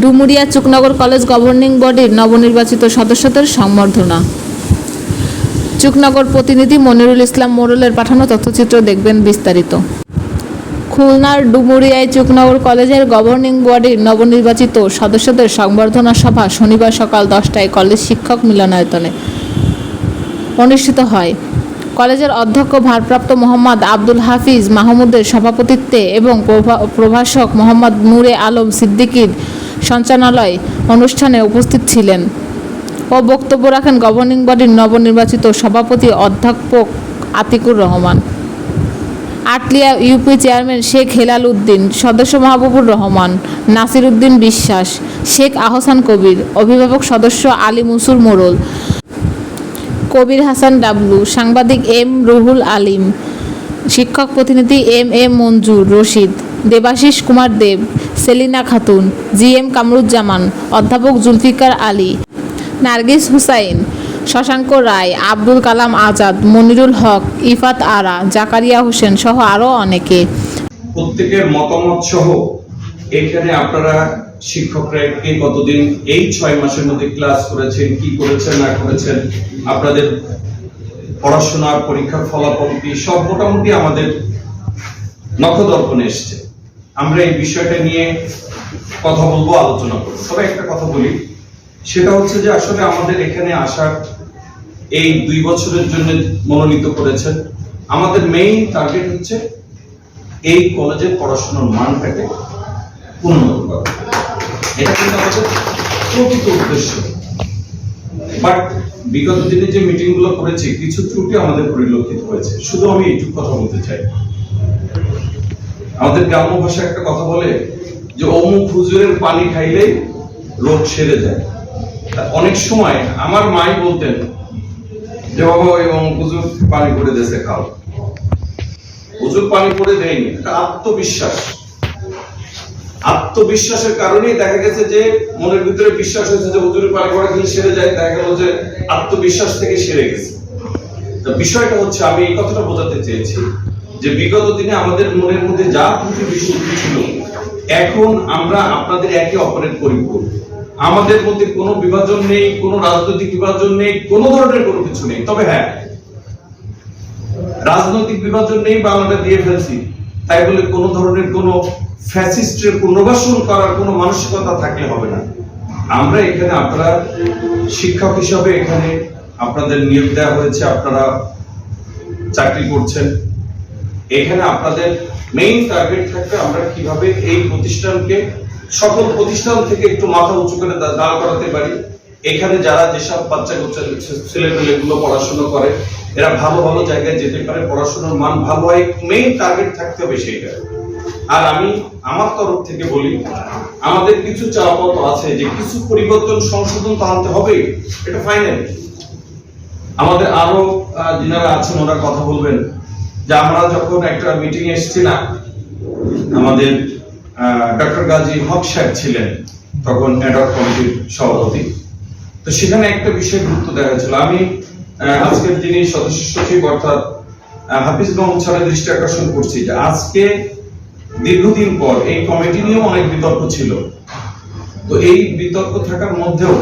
Dumuria Chuknagar college governing বডির নবনির্বাচিত সদস্যদের সংবর্ধনা। চুকনগর প্রতিনিধি মনিরুল ইসলাম মোরলের পাঠানো তথ্যচিত্র দেখবেন বিস্তারিত। খুলনার ডুমুরিয়ায় চুকনগর কলেজের গভর্নিং বডির নবনির্বাচিত সদস্যদের সংবর্ধনা সভা শনিবার সকাল দশটায় কলেজ শিক্ষক মিলনায়তনে অনুষ্ঠিত হয়। কলেজের অধ্যক্ষ ভারপ্রাপ্ত মোহাম্মদ আব্দুল হাফিজ মাহমুদের সভাপতিত্বে এবং প্রভা- প্রভাষক মোহাম্মদ নূরে আলম সিদ্দিকীর সঞ্চালনালয় অনুষ্ঠানে উপস্থিত ছিলেন। ও বক্তব্য রাখেন গভর্নিং বডির নবনির্বাচিত সভাপতি অধ্যাপক আতিকুর রহমান। আটলিয়া ইউপি চেয়ারম্যান শেখ হেলাল উদ্দিন, সদস্য মাহবুবুর রহমান, নাসির উদ্দিন বিশ্বাস, শেখ আহসান কবির, অভিভাবক সদস্য আলী মুসুর মোড়ল কবির হাসান ডাবলু, সাংবাদিক এম রুহুল আলিম, শিক্ষক প্রতিনিধি M M Manjur Rashid Debashis Kumar Deb, Selina Khatun, G M Kamruzzaman, অধ্যাপক জুলফিকার আলী, নার্গিস হুসাইন, শশাঙ্ক রায়, আব্দুল কালাম আজাদ, মনিরুল হক, ইফাত আরা, জাকারিয়া হোসেন সহ আরও অনেকে। প্রত্যেকের মতামত সহ এখানে আপনারা শিক্ষকরা এই কতদিন এই ছয় মাসের মধ্যে ক্লাস করেছেন, কি করেছেন, না করেছেন, আপনাদের পড়াশোনা পরীক্ষার ফলাফল কি, সব মোটামুটি আমাদের নখদর্পণে এসছে। আমরা এই বিষয়টা নিয়ে কথা বলব, আলোচনা করব। তবে একটা কথা বলি, সেটা হচ্ছে যে আসলে আমাদের এখানে আসার এই দুই বছরের জন্য মনোনীত করেছেন। আমাদের মেইন টার্গেট হচ্ছে এই কলেজের পড়াশোনার মানটাকে উন্নত করা। এটা কিন্তু আমাদের প্রকৃত উদ্দেশ্য। বাট বিগত দিনে যে মিটিংগুলো করেছি, কিছু ত্রুটি আমাদের পরিলক্ষিত হয়েছে। শুধু আমি এইটুকু কথা বলতে চাই। আমাদের গ্রাম্য ভাষায় একটা কথা বলে যে, অমুক হুজুরের পানি খাইলে রোগ সেরে যায়। অনেক সময় আমার মাই বলতেন যে, বাবা, ওই অমুক হুজুর পানি করে দেশে খাও। হুজুর পানি করে দেয়নি, এটা আত্মবিশ্বাস। আত্মবিশ্বাসের কারণেই দেখা গেছে যে, মনের ভিতরে বিশ্বাস হয়েছে যে হুজুরের পানি করে খেলে সেরে যায়। দেখা গেল যে, আত্মবিশ্বাস থেকে সেরে গেছে। বিষয়টা হচ্ছে, আমি এই কথাটা বোঝাতে চেয়েছি। যে বিগত দিনে আমাদের মনের মধ্যে যা ত্রুটি বিশুদ্ধি ছিল, এখন আমরা আপনাদের একে অপরের পরিপূর্ণ আমাদের মধ্যে কোনো বিভাজন নেই, কোনো রাজনৈতিক বিভাজন নেই, কোনো ধরনের কোনো কিছু নেই। তবে হ্যাঁ রাজনৈতিক বিভাজন নেই, বাংলাটা দিয়ে ফেলছি। তাই বলে কোনো ধরনের কোনো ফ্যাসিস্টের পুনর্বাসন করার কোনো মানসিকতা থাকলে হবে না। আমরা এখানে আপনারা শিক্ষক হিসাবে এখানে আপনাদের নিয়োগ দেওয়া হয়েছে, আপনারা চাকরি করছেন। এখানে আপনাদের মেইন টার্গেট থাকবে আমরা কীভাবে এই প্রতিষ্ঠানকে, সকল প্রতিষ্ঠান থেকে একটু মাথা উঁচু করে দাঁড় করাতে পারি। এখানে যারা যেসব বাচ্চা কাচ্চা ছেলেপেলেগুলো পড়াশোনা করে, এরা ভালো ভালো জায়গায় যেতে পারে, পড়াশোনার মান ভালো হয় মেইন টার্গেট থাকতে হবে সেইটা। আর আমি আমার তরফ থেকে বলি, আমাদের কিছু চাওয়াপত্র আছে যে কিছু পরিবর্তন সংশোধন তো আনতে হবে, এটা ফাইনাল আমাদের আরও যিনারা আছেন ওরা কথা বলবেন। যে আমরা যখন একটা মিটিং এসেছি না আমাদের ডক্টর গাজী হক সাহেব ছিলেন, তখন অ্যাডক কমিটির সভাপতি। তো সেখানে একটা বিষয় গুরুত্ব হয়েছিল আমি আজকের সদস্য সচিব অর্থাৎ হাফিজ মোহাম্মদ দৃষ্টি আকর্ষণ করছি যে আজকে দীর্ঘদিন পর এই কমিটি নিয়েও অনেক বিতর্ক ছিল। তো এই বিতর্ক থাকার মধ্যেও